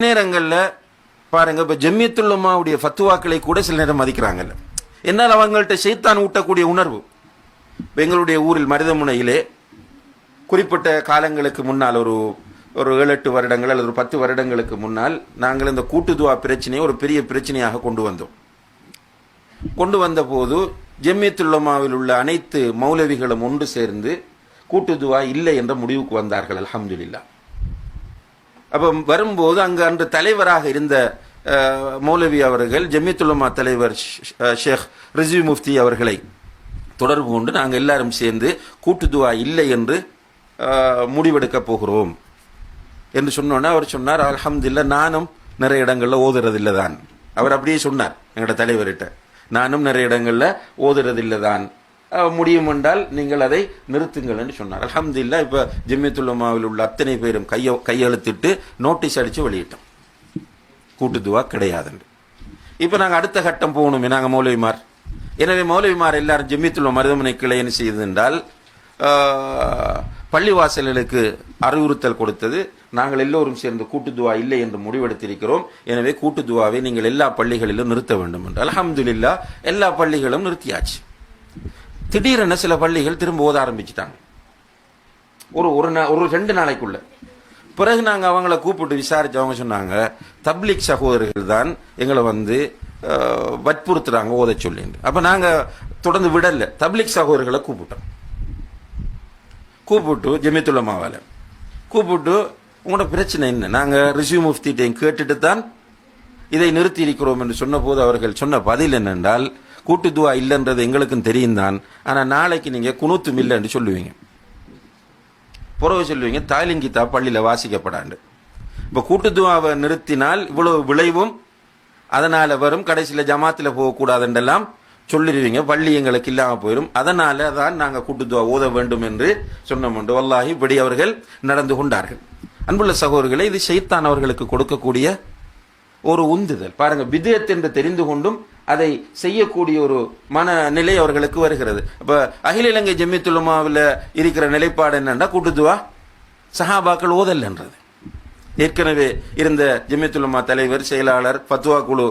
நேரங்களில் பாருங்க இப்போ ஜம்மியத்துல்லமாவுடைய ஃபத்துவாக்களை கூட சில நேரம் மதிக்கிறாங்கல்ல. என்னால் அவங்கள்ட்ட செய்தான் ஊட்டக்கூடிய உணர்வு. எங்களுடைய ஊரில் மருதமுனையிலே குறிப்பிட்ட காலங்களுக்கு முன்னால் ஒரு ஒரு ஏழு எட்டு வருடங்கள் அல்லது ஒரு பத்து வருடங்களுக்கு முன்னால் நாங்கள் இந்த கூட்டுதுவா பிரச்சனையை ஒரு பெரிய பிரச்சனையாக கொண்டு வந்தோம். கொண்டு வந்த போது உள்ள அனைத்து மௌலவிகளும் ஒன்று சேர்ந்து கூட்டுதுவா இல்லை என்ற முடிவுக்கு வந்தார்கள் அலமதுல்லா அப்போ வரும்போது அங்கு அன்று தலைவராக இருந்த மௌலவி அவர்கள் ஜமித்துலமா தலைவர் ஷேக் ரிஜி முஃப்தி அவர்களை தொடர்பு கொண்டு நாங்கள் எல்லாரும் சேர்ந்து கூட்டுதுவா இல்லை என்று முடிவெடுக்கப் போகிறோம் என்று சொன்னோன்னே அவர் சொன்னார் அல்ஹம்துலில்லா நானும் நிறைய இடங்களில் ஓதுறதில்லை தான். அவர் அப்படியே சொன்னார் எங்களோட தலைவர்கிட்ட நானும் நிறைய இடங்களில் ஓதுறதில்லை தான். முடியும் என்றால் நீங்கள் அதை நிறுத்துங்கள் என்று சொன்னார். அல்ஹம்துலில்லா இப்போ ஜெமியத்துல்லமாவில் உள்ள அத்தனை பேரும் கைய கையெழுத்திட்டு நோட்டீஸ் அடித்து வெளியிட்டோம். கூட்டுதுவா கிடையாதுண்டு இப்போ நாங்கள் அடுத்த கட்டம் போகணுமே நாங்கள் மௌலவிமார். எனவே மௌலவிமார் எல்லாரும் ஜிம்மித்துள்ள மருதமனை கிளை என்ன செய்தது என்றால் பள்ளிவாசல்களுக்கு அறிவுறுத்தல் கொடுத்தது. நாங்கள் எல்லோரும் சேர்ந்து கூட்டுதுவா இல்லை என்று முடிவெடுத்திருக்கிறோம். எனவே கூட்டுதுவாவை நீங்கள் எல்லா பள்ளிகளிலும் நிறுத்த வேண்டும் என்று. அலமதுல்லா எல்லா பள்ளிகளும் நிறுத்தியாச்சு. திடீரென சில பள்ளிகள் திரும்ப ஓத ஆரம்பிச்சிட்டாங்க. ஒரு ஒரு நா- ஒரு ரெண்டு நாளைக்குள்ள. பிறகு நாங்கள் அவங்கள கூப்பிட்டு விசாரித்தவங்க அவங்க சொன்னாங்க தப்லிக் சகோதரர்கள் தான் எங்களை வந்து வற்புறுத்துறாங்க ஓத சொல்லிட்டு. அப்போ நாங்கள் தொடர்ந்து விடல. தப்லிக் சகோதரர்களை கூப்பிட்டோம். கூப்பிட்டு ஜெமித்துல்லமாவால கூப்பிட்டு உங்களோட பிரச்சனை என்ன? நாங்கள் ரிஷி முஃப்திட்டையும் கேட்டுட்டு தான் இதை நிறுத்தி இருக்கிறோம் என்று சொன்னபோது அவர்கள் சொன்ன பதில் என்னென்றால் கூட்டு துவா இல்லைன்றது எங்களுக்கும் தெரியும் தான் ஆனால் நாளைக்கு நீங்கள் குனூத்தும் இல்லை என்று சொல்லுவீங்க. புறவு சொல்லுவீங்க தாய்லிங் கீதா பள்ளியில் வாசிக்கப்படாண்டு. இப்போ கூட்டு துவாவை நிறுத்தினால் இவ்வளவு விளைவும் அதனால் வரும். கடைசியில் ஜமாத்தில் போகக்கூடாதுன்றெல்லாம் சொல்லிடுவீங்க. பள்ளி எங்களுக்கு இல்லாமல் போயிடும் அதனால தான் நாங்கள் கூட்டுத்துவா ஓத வேண்டும் என்று சொன்னோம் உண்டு வல்லாகி இப்படி அவர்கள் நடந்து கொண்டார்கள். அன்புள்ள சகோதரர்களை இது ஷைத்தான் அவர்களுக்கு கொடுக்கக்கூடிய ஒரு உந்துதல். பாருங்க விதயத் என்று தெரிந்து கொண்டும் அதை செய்யக்கூடிய ஒரு மனநிலை அவர்களுக்கு வருகிறது. இப்போ அகில இலங்கை ஜெமித்துலமாவில் இருக்கிற நிலைப்பாடு என்னன்னா கூட்டுதுவா சஹாபாக்கள் ஓதல்ன்றது ஏற்கனவே இருந்த ஜெமித்துலமா தலைவர் செயலாளர் பத்துவா குழு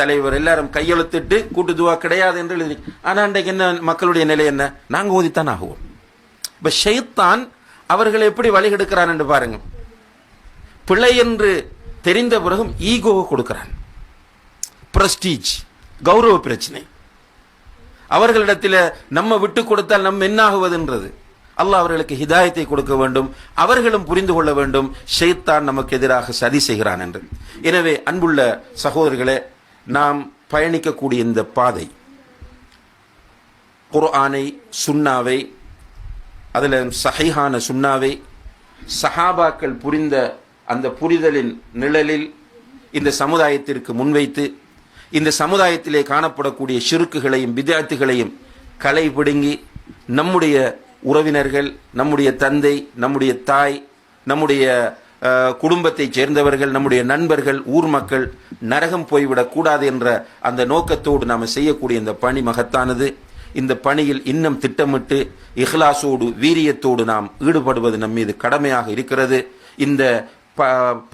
தலைவர் எல்லாரும் கையெழுத்திட்டு கூட்டுதுவா கிடையாது என்று எழுதி. ஆனால் அன்றைக்கு என்ன மக்களுடைய நிலை என்ன? நாங்கள் ஓதித்தான் ஆகுவோம். இப்போ ஷைத்தான் அவர்களை எப்படி வழிகெடுக்கிறான் என்று பாருங்க. பிழை என்று தெரிந்த பிறகும் ஈகோவை கொடுக்கிறான். பிரஸ்டீஜ் கௌரவ பிரச்சனை. அவர்களிடத்தில் நம்ம விட்டு கொடுத்தால் நம்ம என்னாகுவதுன்றது. அல்லாஹ் அவர்களுக்கு ஹிதாயத்தை கொடுக்க வேண்டும் அவர்களும் புரிந்து கொள்ள வேண்டும் ஷைத்தான் நமக்கு எதிராக சதி செய்கிறான் என்று. எனவே அன்புள்ள சகோதரர்களே நாம் பயணிக்கக்கூடிய இந்த பாதை குர்ஆனை சுன்னாவை அதில் சஹைஹான சுன்னாவை சஹாபாக்கள் புரிந்த அந்த புரிதலின் நிழலில் இந்த சமுதாயத்திற்கு முன்வைத்து இந்த சமுதாயத்திலே காணப்படக்கூடிய ஷிருக்குகளையும் வித்தியார்த்திகளையும் களை பிடுங்கி நம்முடைய உறவினர்கள் நம்முடைய தந்தை நம்முடைய தாய் நம்முடைய குடும்பத்தைச் சேர்ந்தவர்கள் நம்முடைய நண்பர்கள் ஊர் மக்கள் நரகம் போய்விடக்கூடாது என்ற அந்த நோக்கத்தோடு நாம் செய்யக்கூடிய இந்த பணி மகத்தானது. இந்த பணியில் இன்னும் திட்டமிட்டு இஹ்லாசோடு வீரியத்தோடு நாம் ஈடுபடுவது நம் மீது கடமையாக இருக்கிறது. இந்த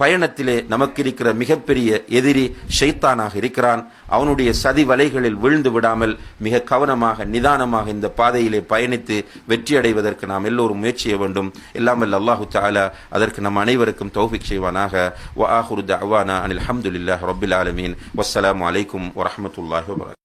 பயணத்திலே நமக்கு இருக்கிற மிகப்பெரிய எதிரி ஷைத்தானாக இருக்கிறான். அவனுடைய சதி வலைகளில் விழுந்து விடாமல் மிக கவனமாக நிதானமாக இந்த பாதையிலே பயணித்து வெற்றி அடைவதற்கு நாம் எல்லோரும் முயற்சிய வேண்டும். எல்லாம் அல்லாஹு தாலா அதற்கு நம் அனைவருக்கும் தௌஃபிக் செய்வானாக. வ ஆஹிரு அவானா அனில் ஹம்துலில்லாஹி ரபுல் ஆலமீன். வஸ்ஸலாமு அலைக்கும் வரமத்துல்லாஹ் வபரகாத்துஹு